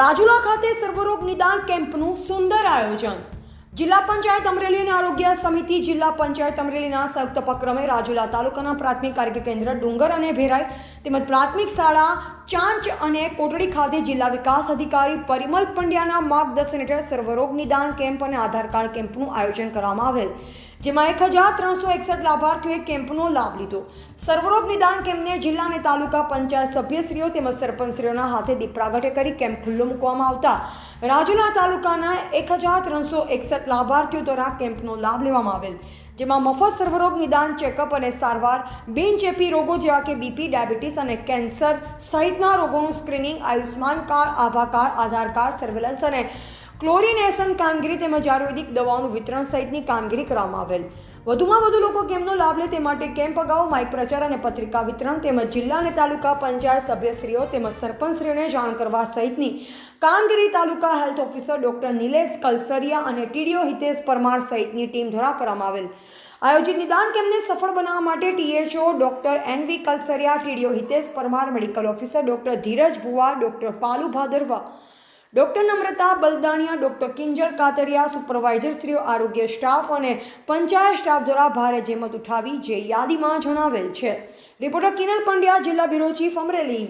રાજુલા ખાતે સર્વરોગ નિદાન કેમ્પનું સુંદર આયોજન. જિલ્લા પંચાયત અમરેલી અને આરોગ્ય સમિતિ જિલ્લા પંચાયત અમરેલીના સંયુક્ત ઉપક્રમે રાજુલા તાલુકાના પ્રાથમિક આરોગ્ય કેન્દ્ર ડુંગર અને ભેરાઈ તેમજ પ્રાથમિક શાળા ચાંચ અને કોટડી ખાતે જિલ્લા વિકાસ અધિકારી પરિમલ પંડ્યાના માર્ગદર્શન હેઠળ સર્વરોગ નિદાન કેમ્પ અને આધાર કાર્ડ કેમ્પનું આયોજન કરવામાં આવેલ, જેમાં એક હજાર ત્રણસો એકસઠ લાભાર્થીઓએ કેમ્પનો લાભ લીધો. સર્વરોગ નિદાન કેમ્પને જિલ્લા અને તાલુકા પંચાયત સભ્યશ્રીઓ તેમજ સરપંચશ્રીઓના હાથે દીપ પ્રાગટ્ય કરી કેમ્પ ખુલ્લો મૂકવામાં આવતા. રાજુલા તાલુકાના એક હજાર ત્રણસો એકસઠ લાભાર્થીઓ દ્વારા કેમ્પનો લાભ લેવામાં આવેલ, જેમાં મફત સર્વરોગ નિદાન, ચેકઅપ અને સારવાર, બિનચેપી રોગો જેવા કે બીપી ડાયાબિટીસ અને કેન્સર સહિતના રોગોનું સ્ક્રીનિંગ આયુષ્માન કાર્ડ, આભા કાર્ડ, આધાર કાર્ડ, સર્વેલન્સ અને ક્લોરિનેશન કામગીરી તેમજ આયુર્વેદિક દવાઓનું વિતરણ સહિતની કામગીરી કરવામાં આવેલ. વધુમાં વધુ લોકો કેમનો લાભ લે તે માટે કેમ્પ અગાઉ માઇક પ્રચાર અને પત્રિકા વિતરણ તેમજ જિલ્લા અને તાલુકા પંચાયત સભ્યશ્રીઓ તેમજ સરપંચશ્રીઓને જાણ કરવા સહિતની કામગીરી taluka health officer doctor Nilesh Kalsariya અને ટીડીઓ હિતેશ પરમાર સહિતની ટીમ દ્વારા કરવામાં આવેલ. આયોજિત નિદાન કેમ્પને સફળ બનાવવા માટે THO doctor N V Kalsariya, TDO Hitesh Parmar, medical officer doctor Dhiraj Bhuva, doctor Palu Bhadarva doctor Namrata Baldaniya, doctor Kinjal Katariya supervisor શ્રીઓ આરોગ્ય સ્ટાફ અને પંચાયત સ્ટાફ દ્વારા ભારે જેમત ઉઠાવી જે યાદીમાં જણાવેલ છે. રિપોર્ટર કિરણ પંડ્યા, જિલ્લા બ્યુરો ચીફ અમરેલી.